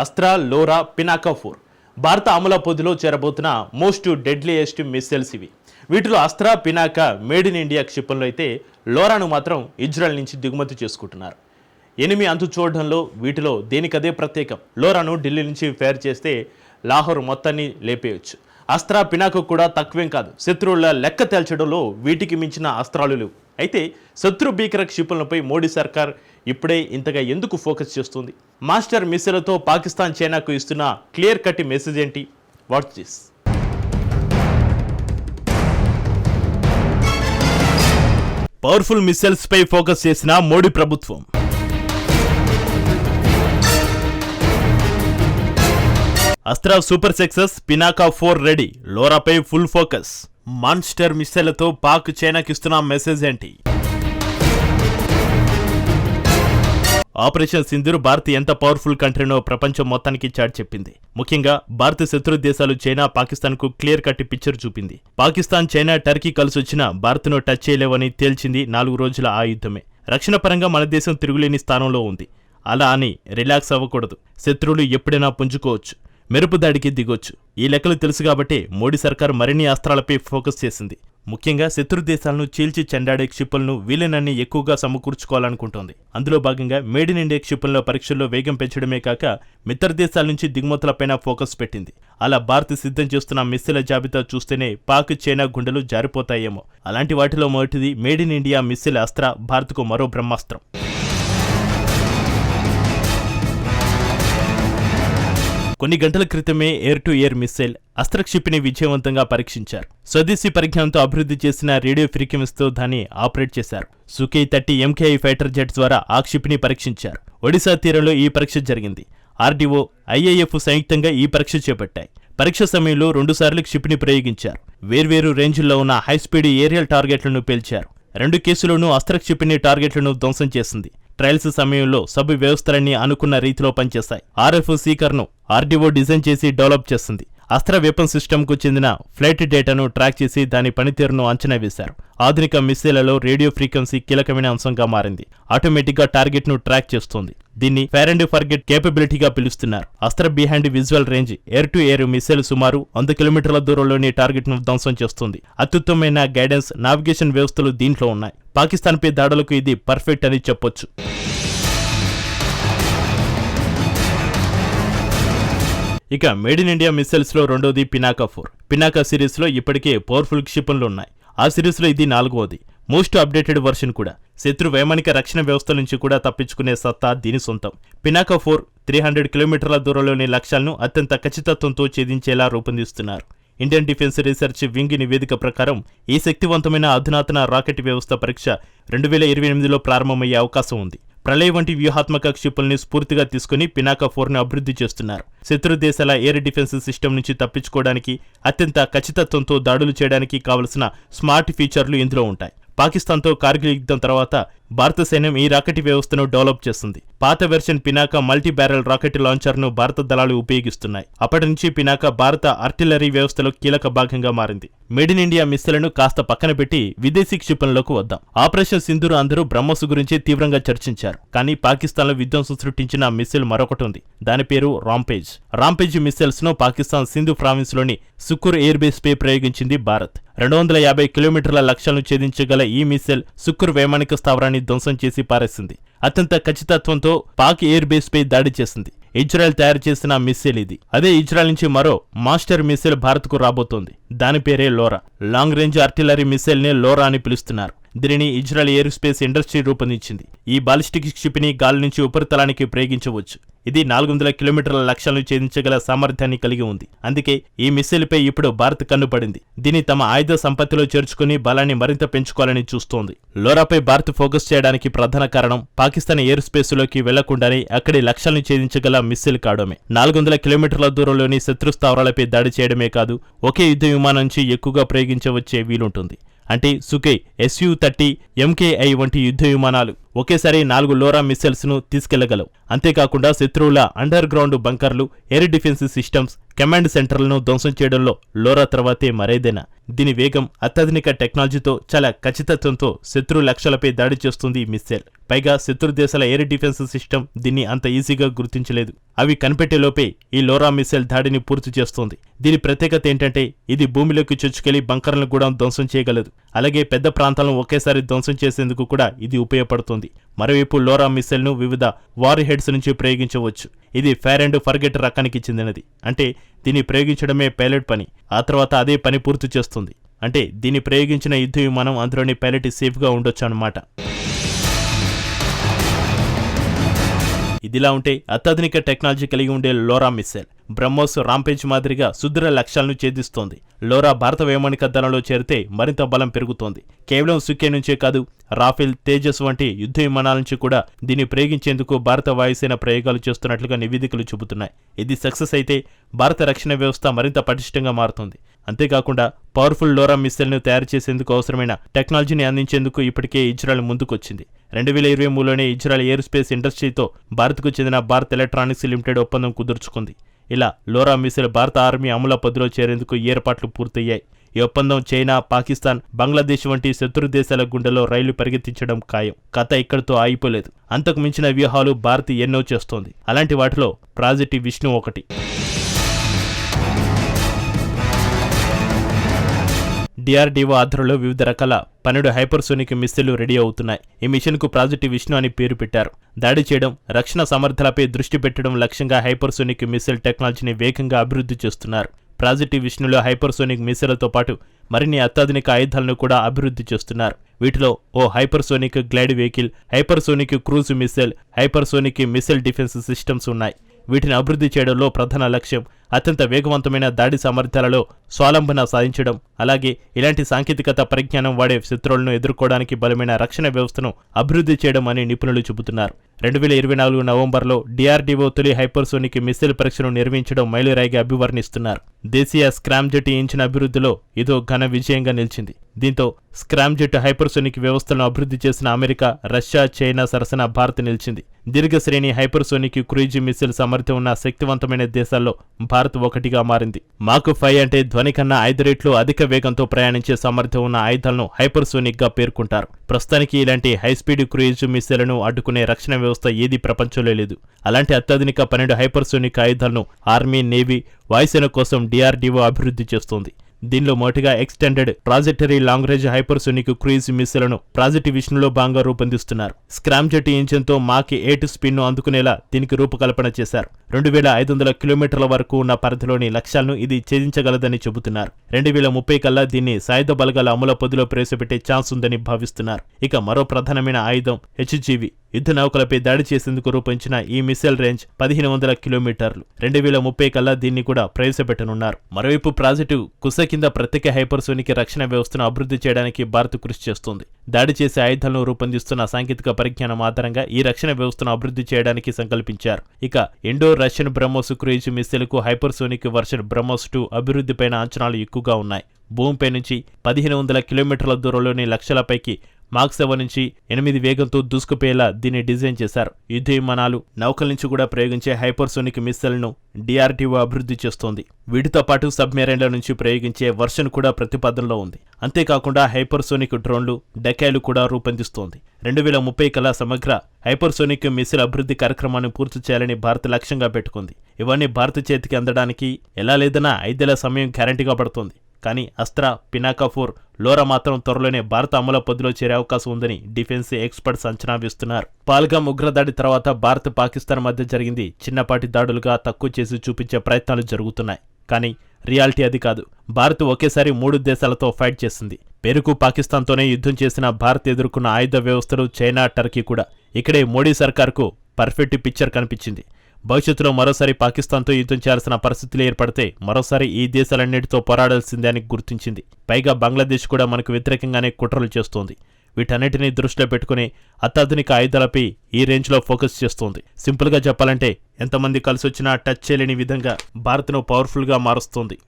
Astra LoRa Pinaka four భారత అమల పొదిలో చేరబోతున్న మోస్ట్ డెడ్లీయెస్ట్ మిస్సైల్స్ ఇవి. వీటిలో Astra Pinaka made in India క్షిపణులు అయితే లోరాను మాత్రం ఇజ్రాయెల్ నుంచి దిగుమతి చేసుకుంటున్నారు. ఎనిమి అంతు చూడడంలో వీటిలో దేనికదే ప్రత్యేకం. లోరాను ఢిల్లీ నుంచి ఫేర్ చేస్తే లాహోర్ మొత్తాన్ని లేపేయచ్చు. అస్త్రా పినాకు కూడా తక్కువేం కాదు. శత్రువుల లెక్క తేల్చడంలో వీటికి మించిన అస్త్రాలు లేవు. అయితే శత్రు భీకర క్షిపణులపై మోడీ సర్కార్ ఇప్పుడే ఇంతగా ఎందుకు ఫోకస్ చేస్తుంది? మాస్టర్ మిస్సైలతో పాకిస్తాన్ చైనాకు ఇస్తున్న క్లియర్ కట్ మెసేజ్ ఏంటి? What this. పవర్ఫుల్ మిస్సైల్స్పై ఫోకస్ చేసిన మోడీ ప్రభుత్వం. Astra super success Pinaka four ready. లోరాపై full focus. Monster మిస్సైలతో పాక్ చైనాకిస్తున్న మెసేజ్ ఏంటి? ఆపరేషన్ సింధూర్ భారత్ ఎంత పవర్ఫుల్ కంట్రీనో ప్రపంచం మొత్తానికి చాటి చెప్పింది. ముఖ్యంగా భారత శత్రు దేశాలు చైనా పాకిస్తాన్కు క్లియర్ కట్ పిక్చర్ చూపింది. పాకిస్తాన్ చైనా టర్కీ కలిసి వచ్చినా భారత్ను టచ్ చేయలేవని తేల్చింది నాలుగు రోజుల ఆ యుద్ధమే. రక్షణ పరంగా మన దేశం తిరుగులేని స్థానంలో ఉంది. అలా అని రిలాక్స్ అవ్వకూడదు. శత్రువులు ఎప్పుడైనా పుంజుకోవచ్చు. మెరుపు దాడికి దిగొచ్చు. ఈ లెక్కలు తెలుసు కాబట్టి మోడీ సర్కార్ మరిన్ని అస్త్రాలపై ఫోకస్ చేసింది. ముఖ్యంగా శత్రు దేశాలను చీల్చి చెండాడే క్షిపణులను వీలైనన్ని ఎక్కువగా సమకూర్చుకోవాలనుకుంటోంది. అందులో భాగంగా మేడ్ ఇన్ ఇండియా క్షిపణుల పరీక్షల్లో వేగం పెంచడమే కాక మిత్ర దేశాల నుంచి దిగుమతులపైన ఫోకస్ పెట్టింది. అలా భారత్ సిద్ధం చేస్తున్న మిస్సిల జాబితా చూస్తేనే పాక్ చైనా గుండెలు జారిపోతాయేమో. అలాంటి వాటిలో మొదటిది మేడ్ ఇన్ ఇండియా మిస్సిల్ అస్త్ర భారత్కు మరో బ్రహ్మాస్త్రం. కొన్ని గంటల క్రితమే ఎయిర్ టు ఎయిర్ మిస్సైల్ అస్త్రక్షిపిని విజయవంతంగా పరీక్షించారు. స్వదేశీ పరిజ్ఞానంతో అభివృద్ధి చేసిన రేడియో ఫ్రీక్వెన్సీతో దాన్ని ఆపరేట్ చేశారు. Sukhoi thirty MKI fighter jet ద్వారా ఆ క్షిపిని పరీక్షించారు. ఒడిశా తీరంలో ఈ పరీక్ష జరిగింది. ఆర్డీఓ ఐఏఎఫ్ సంయుక్తంగా ఈ పరీక్ష చేపట్టాయి. పరీక్ష సమయంలో రెండుసార్లు క్షిపిని ప్రయోగించారు. వేర్వేరు రేంజ్ల్లో ఉన్న హైస్పీడ్ ఏరియల్ టార్గెట్లను పేల్చారు. రెండు కేసులోనూ అస్త్రక్షిపిని టార్గెట్లను ధ్వంసం చేసింది. ట్రయల్స్ సమయంలో సబ్ వ్యవస్థలన్నీ అనుకున్న రీతిలో పనిచేస్తాయి. ఆర్ఎఫ్ సీకర్ను ఆర్డీఓ డిజైన్ చేసి డెవలప్ చేస్తుంది. అస్త్ర వెపన్ సిస్టమ్కు చెందిన ఫ్లైట్ డేటాను ట్రాక్ చేసి దాని పనితీరును అంచనా వేశారు. ఆధునిక మిస్సైలలో రేడియో ఫ్రీక్వెన్సీ కీలకమైన అంశంగా మారింది. ఆటోమేటిక్గా టార్గెట్ను ట్రాక్ చేస్తుంది. దీన్ని ఫైర్ అండ్ ఫర్గెట్ కేపబిలిటీగా పిలుస్తున్నారు. Astra behind visual range air to air missile సుమారు వంద కిలోమీటర్ల దూరంలోని టార్గెట్ను ధ్వంసం చేస్తుంది. అత్యుత్తమైన గైడెన్స్ నావిగేషన్ వ్యవస్థలు దీంట్లో ఉన్నాయి. పాకిస్తాన్పై దాడులకు ఇది పర్ఫెక్ట్ అని చెప్పొచ్చు. ఇక మేడ్ ఇన్ ఇండియా మిస్సైల్స్లో రెండోది పినాకా ఫోర్. పినాకా సిరీస్లో ఇప్పటికే పవర్ఫుల్ క్షిపణులు ఉన్నాయి. ఆ సిరీస్లో ఇది నాలుగవది మోస్ట్ అప్డేటెడ్ వర్షన్ కూడా. శత్రు వైమానిక రక్షణ వ్యవస్థ నుంచి కూడా తప్పించుకునే సత్తా దీని సొంతం. పినాకా ఫోర్ త్రీ హండ్రెడ్ కిలోమీటర్ల దూరంలోని లక్ష్యాలను అత్యంత ఖచ్చితత్వంతో ఛేదించేలా రూపొందిస్తున్నారు. ఇండియన్ డిఫెన్స్ రీసెర్చ్ వింగ్ నివేదిక ప్రకారం ఈ శక్తివంతమైన అధునాతన రాకెట్ వ్యవస్థ పరీక్ష రెండు వేల ఇరవై ఎనిమిదిలో ప్రారంభమయ్యే అవకాశం ఉంది. ప్రళయ్ వంటి వ్యూహాత్మక క్షిపుల్ని స్ఫూర్తిగా తీసుకుని పినాకా ఫోర్ను అభివృద్ధి చేస్తున్నారు. శత్రు దేశాల ఎయిర్ డిఫెన్స్ సిస్టమ్ నుంచి తప్పించుకోవడానికి అత్యంత ఖచ్చితత్వంతో దాడులు చేయడానికి కావలసిన స్మార్ట్ ఫీచర్లు ఇందులో ఉంటాయి. పాకిస్తాన్తో కార్గిల్ యుద్ధం తర్వాత భారత సైన్యం ఈ రాకెట్ వ్యవస్థను డెవలప్ చేస్తుంది. పాత version Pinaka multi barrel rocket లాంచర్ను భారత దళాలు ఉపయోగిస్తున్నాయి. అప్పటి నుంచి పినాక భారత ఆర్టిలరీ వ్యవస్థలో కీలక భాగంగా మారింది. మేడ్ ఇన్ ఇండియా మిస్సైలను కాస్త పక్కన పెట్టి విదేశీ క్షిపణులకు వద్దాం. ఆపరేషన్ సింధూర్ అందరూ బ్రహ్మోస్ గురించి తీవ్రంగా చర్చించారు. కానీ పాకిస్తాన్లో విధ్వంసం సృష్టించిన మిస్సిల్ మరొకటి ఉంది. దాని పేరు రాంపేజ్. రాంపేజ్ మిస్సైల్స్ను పాకిస్తాన్ సింధు ప్రావిన్స్లోని సుక్కుర్ ఎయిర్ బేస్ పై ప్రయోగించింది భారత్. రెండు వందల యాభై కిలోమీటర్ల లక్ష్యాలను ఛేదించగల ఈ మిస్సైల్ సుక్కుర్ వైమానిక స్థావరాన్ని ధ్వంసం చేసి పారేసింది అత్యంత ఖచ్చితత్వంతో పాక్ ఎయిర్ బేస్ పై దాడి చేసింది ఇజ్రాయెల్ తయారు చేసిన మిస్సైల్ ఇది. అదే ఇజ్రాయెల్ నుంచి మరో మాస్టర్ మిస్సైల్ భారత్కు రాబోతోంది. దాని పేరే లోరా. లాంగ్ రేంజ్ ఆర్టిలరీ మిస్సైల్ని లోరా అని పిలుస్తున్నారు. దీనిని ఇజ్రాయెల్ ఎయిర్ స్పేస్ ఇండస్ట్రీ రూపొందించింది. ఈ బాలిస్టిక్ క్షిపిని గాలి నుంచి ఉపరితలానికి ప్రయోగించవచ్చు. ఇది నాలుగు వందల కిలోమీటర్ల లక్ష్యాలను ఛేదించగల సామర్థ్యాన్ని కలిగి ఉంది. అందుకే ఈ మిస్సైల్పై ఇప్పుడు భారత్ కన్నుపడింది. దీన్ని తమ ఆయుధ సంపత్తిలో చేర్చుకుని బలాన్ని మరింత పెంచుకోవాలని చూస్తోంది. లోరాపై భారత్ ఫోకస్ చేయడానికి ప్రధాన కారణం పాకిస్తాన్ ఎయిర్ స్పేస్లోకి వెళ్ళకుండానే అక్కడి లక్ష్యాలను ఛేదించగల మిస్సైల్ కావడమే నాలుగు వందల కిలోమీటర్ల దూరంలోని శత్రు స్థావరాలపై దాడి చేయడమే కాదు ఒకే యుద్ధ విమానం నుంచి ఎక్కువగా ప్రయోగించవచ్చే వీలుంటుంది. అంటే సుకే ఎస్యు థర్టీ ఎంకేఐ వంటి యుద్ధ విమానాలు. ఒకేసారి నాలుగు లోరా మిస్సైల్స్ను తీసుకెళ్ళగలవు. అంతేకాకుండా శత్రువుల అండర్ గ్రౌండ్ బంకర్లు ఎయిర్ డిఫెన్స్ సిస్టమ్స్ కమాండ్ సెంటర్లను ధ్వంసం చేయడంలో లోరా తర్వాతే మరేదైనా. దీని వేగం అత్యాధునిక టెక్నాలజీతో చాలా ఖచ్చితత్వంతో శత్రు లక్ష్యాలపై దాడి చేస్తుంది మిస్సైల్. పైగా శత్రు దేశాల ఎయిర్ డిఫెన్స్ సిస్టమ్ దీన్ని అంత ఈజీగా గుర్తించలేదు. అవి కనిపెట్టేలోపే ఈ లోరా మిస్సైల్ దాడిని పూర్తి చేస్తుంది. దీని ప్రత్యేకత ఏంటంటే ఇది భూమిలోకి చొచ్చుకెళ్ళి బంకర్లను కూడా ధ్వంసం చేయగలదు. అలాగే పెద్ద ప్రాంతాలను ఒకేసారి ధ్వంసం చేసేందుకు కూడా ఇది ఉపయోగపడుతుంది. మరోవైపు లోరా మిస్సైల్ను వివిధ వార్ హెడ్స్ నుంచి ప్రయోగించవచ్చు. ఇది ఫైర్ అండ్ ఫర్గెట్ రకానికి చెందినది. అంటే దీన్ని ప్రయోగించడమే పైలట్ పని. ఆ తర్వాత అదే పని పూర్తి చేస్తుంది. అంటే దీన్ని ప్రయోగించిన యుద్ధ విమానం అందులోని పైలట్ సేఫ్గా ఉండొచ్చు అన్నమాట. ఇదిలా ఉంటే అత్యాధునిక టెక్నాలజీ కలిగి ఉండే లోరా మిస్సైల్ బ్రహ్మోస్ రాంపేజ్ మాదిరిగా సుదృఢ లక్ష్యాలను ఛేదిస్తోంది. లోరా భారత వైమానిక దళంలో చేరితే మరింత బలం పెరుగుతోంది. కేవలం సుఖే నుంచే కాదు రాఫెల్ తేజస్ వంటి యుద్ధ విమానాల నుంచి కూడా దీన్ని ప్రయోగించేందుకు భారత వాయుసేన ప్రయోగాలు చేస్తున్నట్లుగా నివేదికలు చెబుతున్నాయి ఇది సక్సెస్ అయితే భారత రక్షణ వ్యవస్థ మరింత పటిష్టంగా మారుతుంది. అంతేకాకుండా పవర్ఫుల్ లోరా మిస్సైల్ను తయారు చేసేందుకు అవసరమైన టెక్నాలజీని అందించేందుకు ఇప్పటికే ఇజ్రాయెల్ ముందుకొచ్చింది. రెండు వేల ఇరవై మూడులోనే ఇజ్రాయెల్ ఎయిర్స్పేస్ ఇండస్ట్రీతో భారత్కు చెందిన భారత్ ఎలక్ట్రానిక్స్ లిమిటెడ్ ఒప్పందం కుదుర్చుకుంది. ఇలా లోరా మిసైల్ భారత ఆర్మీ అమల పదిలో చేరేందుకు ఏర్పాట్లు పూర్తయ్యాయి. ఈ ఒప్పందం చైనా పాకిస్తాన్ బంగ్లాదేశ్ వంటి శత్రు దేశాల గుండెలో రైలు పరిగెత్తించడం ఖాయం. కథ ఇక్కడితో ఆగిపోలేదు. అంతకు మించిన వ్యూహాలు భారత్ ఎన్నో చేస్తోంది. అలాంటి వాటిలో ప్రాజెక్ట్ విష్ణు ఒకటి. డిఆర్డీఓ ఆధ్వర్యంలో వివిధ రకాల పన్నెండు హైపర్సోనిక్ మిస్సిళ్ళు రెడీ అవుతున్నాయి. ఈ మిషన్కు ప్రాజెక్టు విష్ణు అని పేరు పెట్టారు. దాడి చేయడం రక్షణ సమర్థలపై దృష్టి పెట్టడం లక్ష్యంగా హైపర్సోనిక్ మిస్సిల్ టెక్నాలజీని వేగంగా అభివృద్ధి చేస్తున్నారు. ప్రాజెక్టు విష్ణులో హైపర్సోనిక్ మిస్సిలతో పాటు మరిన్ని అత్యాధునిక ఆయుధాలను కూడా అభివృద్ధి చేస్తున్నారు. వీటిలో ఓ hypersonic glide vehicle hypersonic cruise missile hypersonic missile defence systems ఉన్నాయి. వీటిని అభివృద్ధి చేయడంలో ప్రధాన లక్ష్యం అత్యంత వేగవంతమైన దాడి సామర్థ్యాలలో స్వాలంబన సాధించడం అలాగే ఇలాంటి సాంకేతికత పరిజ్ఞానం వాడే శత్రువులను ఎదుర్కోవడానికి బలమైన రక్షణ వ్యవస్థను అభివృద్ధి చేయడం అని నిపుణులు చెబుతున్నారు. రెండు వేల ఇరవై నాలుగు నవంబర్లో డిఆర్డీఓ తొలి హైపర్సోనిక్ మిస్సైల్ పరీక్షను నిర్వహించడం మైలురాయిగా అభివర్ణిస్తున్నారు. దేశీయ స్క్రామ్జెట్ ఇంజిన్ అభివృద్ధిలో ఇదో ఘన విజయంగా నిలిచింది. దీంతో స్క్రామ్జెట్ హైపర్సోనిక్ వ్యవస్థలను అభివృద్ధి చేసిన అమెరికా రష్యా చైనా సరసన భారత్ నిలిచింది. దీర్ఘశ్రేణి హైపర్సోనిక్ క్రూయిజ్ మిస్సిల్ సామర్థ్యం ఉన్న శక్తివంతమైన దేశాల్లో భారత్ ఒకటిగా మారింది. మాకు ఫైవ్ అంటే ధ్వని కన్నా ఐదు రెట్లు అధిక వేగంతో ప్రయాణించే సామర్థ్యం ఉన్న ఆయుధాలను హైపర్సోనిక్గా పేర్కొంటారు. ప్రస్తుతానికి ఇలాంటి హైస్పీడ్ క్రూయిజ్ మిస్సిల్ను అడ్డుకునే రక్షణ వ్యవస్థ ఏది ప్రపంచంలో లేదు. అలాంటి అత్యాధునిక పన్నెండు హైపర్సోనిక్ ఆయుధాలను ఆర్మీ నేవీ వాయుసేన కోసం డిఆర్డీఓ అభివృద్ధి చేస్తోంది. దీనిలో మొదటిగా extended trajectory long range hypersonic cruise మిస్సిలను project విషయంలో భాగంగా రూపొందిస్తున్నారు. స్క్రామ్ జెట్ ఇంజిన్తో మాకి ఎయిట్ స్పిన్ను అందుకునేలా దీనికి రూపకల్పన చేశారు. రెండు వేల ఐదు వందల కిలోమీటర్ల వరకు ఉన్న పరిధిలోని లక్ష్యాలను ఇది ఛేదించగలదని చెబుతున్నారు. రెండు వేల ముప్పై కల్లా దీన్ని సాయుధ బలగాల అమల పొదిలో ప్రవేశపెట్టే ఛాన్స్ ఉందని భావిస్తున్నారు. ఇక మరో ప్రధానమైన ఆయుధం హెచ్జీవి యుద్ధ నౌకలపై దాడి చేసేందుకు రూపొందించిన ఈ మిసైల్ రేంజ్ పదిహేను వందల కిలోమీటర్లు. రెండు వేల ముప్పై కల్లా దీన్ని కూడా ప్రవేశపెట్టనున్నారు. మరోవైపు ప్రాజెక్టు కుసకి కింద ప్రత్యేక హైపర్సోనిక్ రక్షణ వ్యవస్థను అభివృద్ధి చేయడానికి భారత్ కృషి చేస్తోంది. దాడి చేసే ఆయుధాలను రూపొందిస్తున్న సాంకేతిక పరిజ్ఞానం ఆధారంగా ఈ రక్షణ వ్యవస్థను అభివృద్ధి చేయడానికి సంకల్పించారు. ఇక ఇండో రష్యన్ బ్రహ్మోస్ క్రూయిజ్ మిస్సైల్కు హైపర్సోనిక్ వర్షన్ బ్రహ్మోస్ టూ అభివృద్ధిపైన అంచనాలు ఎక్కువగా ఉన్నాయి. భూమిపై నుంచి పదిహేను వందల కిలోమీటర్ల దూరంలోని లక్ష్యాలపైకి మాక్ సెవెన్ నుంచి ఎనిమిది వేగంతో దూసుకుపోయేలా దీన్ని డిజైన్ చేశారు. యుద్ధ విమానాలు నౌకల నుంచి కూడా ప్రయోగించే హైపర్సోనిక్ మిస్సైల్ను డిఆర్డీఓ అభివృద్ధి చేస్తోంది. వీటితో పాటు సబ్మెరైన్ల నుంచి ప్రయోగించే వర్షన్ కూడా ప్రతిపాదనలో ఉంది. అంతేకాకుండా హైపర్సోనిక్ డ్రోన్లు డెకాయిలు కూడా రూపొందిస్తోంది. రెండు వేల ముప్పై కల్లా సమగ్ర హైపర్సోనిక్ మిస్సిల్ అభివృద్ధి కార్యక్రమాన్ని పూర్తి చేయాలని భారత్ లక్ష్యంగా పెట్టుకుంది. ఇవన్నీ భారత చేతికి అందడానికి ఎలా లేదన్నా ఐదేళ్ళ సమయం గ్యారంటీగా పడుతోంది. కానీ అస్త్రా పినాకాఫూర్ లోరా మాత్రం త్వరలోనే భారత అమల పొద్దులో చేరే అవకాశం ఉందని డిఫెన్స్ ఎక్స్పర్ట్స్ అంచనా వేస్తున్నారు. పాల్గామ్ ఉగ్రదాడి తర్వాత భారత్ పాకిస్తాన్ మధ్య జరిగింది. చిన్నపాటి దాడులుగా తక్కువ చేసి చూపించే ప్రయత్నాలు జరుగుతున్నాయి. కానీ రియాలిటీ అది కాదు. భారత్ ఒకేసారి మూడు దేశాలతో ఫైట్ చేసింది. పేరుకు పాకిస్తాన్తోనే యుద్ధం చేసిన భారత్ ఎదుర్కొన్న ఆయుధ వ్యవస్థలు చైనా టర్కీ కూడా. ఇక్కడే మోడీ సర్కార్కు పర్ఫెక్ట్ పిక్చర్ కనిపించింది. భవిష్యత్తులో మరోసారి పాకిస్తాన్తో యుద్ధం చేయాల్సిన పరిస్థితులు ఏర్పడితే మరోసారి ఈ దేశాలన్నిటితో పోరాడాల్సిందే అని గుర్తించింది. పైగా బంగ్లాదేశ్ కూడా మనకు వ్యతిరేకంగానే కుట్రలు చేస్తోంది. వీటన్నిటినీ దృష్టిలో పెట్టుకుని అత్యాధునిక ఆయుధాలపై ఈ రేంజ్లో ఫోకస్ చేస్తోంది. సింపుల్గా చెప్పాలంటే ఎంతమంది కలిసి వచ్చినా టచ్ చేయలేని విధంగా భారత్ను పవర్ఫుల్గా మారుస్తోంది.